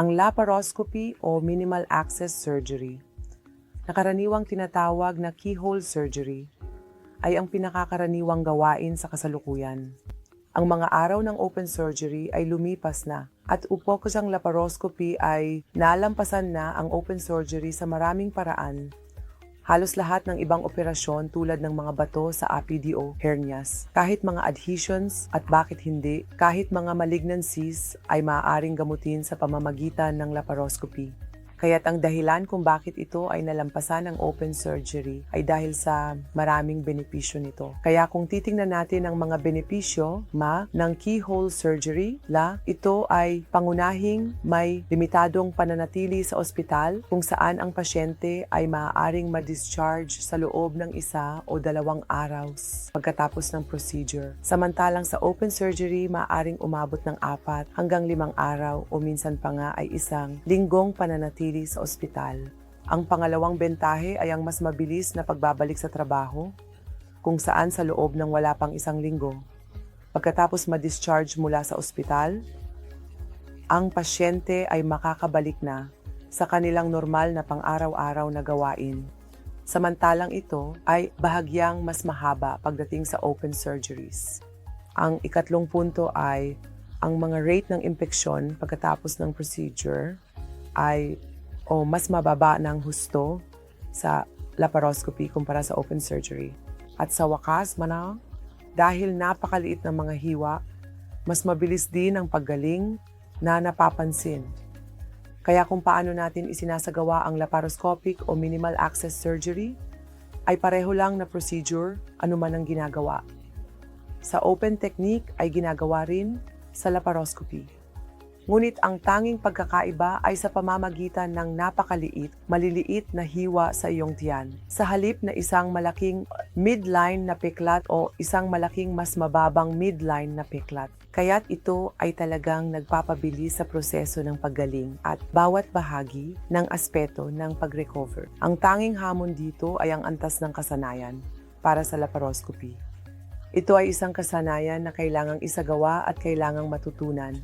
Ang laparoscopy o minimal access surgery, na karaniwang tinatawag na keyhole surgery, ay ang pinakakaraniwang gawain sa kasalukuyan. Ang mga araw ng open surgery ay lumipas na at upokos ang laparoscopy ay nalampasan na ang open surgery sa maraming paraan. Halos lahat ng ibang operasyon tulad ng mga bato sa APDO hernias, kahit mga adhesions at bakit hindi, kahit mga malignancies ay maaaring gamutin sa pamamagitan ng laparoscopy. Kaya't ang dahilan kung bakit ito ay nalampasan ng open surgery ay dahil sa maraming benepisyo nito. Kaya kung titingnan natin ang mga benepisyo, ma, ng keyhole surgery, la, ito ay pangunahing may limitadong pananatili sa ospital kung saan ang pasyente ay maaaring ma-discharge sa loob ng isa o dalawang araw pagkatapos ng procedure. Samantalang sa open surgery, maaaring umabot ng apat hanggang limang araw o minsan pa nga ay isang linggong pananatili sa ospital. Ang pangalawang bentahe ay ang mas mabilis na pagbabalik sa trabaho, kung saan sa loob ng wala pang isang linggo. Pagkatapos ma-discharge mula sa ospital, ang pasyente ay makakabalik na sa kanilang normal na pang-araw-araw na gawain. Samantalang ito ay bahagyang mas mahaba pagdating sa open surgeries. Ang ikatlong punto ay ang mga rate ng impeksyon pagkatapos ng procedure ay o mas mababa ng husto sa laparoscopy kumpara sa open surgery. At sa wakas, mana, dahil napakaliit ng mga hiwa, mas mabilis din ang paggaling na napapansin. Kaya kung paano natin isinasagawa ang laparoscopic o minimal access surgery, ay pareho lang na procedure anuman ang ginagawa. Sa open technique ay ginagawa rin sa laparoscopy. Ngunit ang tanging pagkakaiba ay sa pamamagitan ng napakaliit, maliliit na hiwa sa iyong tiyan. Sa halip na isang malaking midline na peklat o isang malaking mas mababang midline na peklat. Kaya't ito ay talagang nagpapabilis sa proseso ng paggaling at bawat bahagi ng aspeto ng pag-recover. Ang tanging hamon dito ay ang antas ng kasanayan para sa laparoscopy. Ito ay isang kasanayan na kailangang isagawa at kailangang matutunan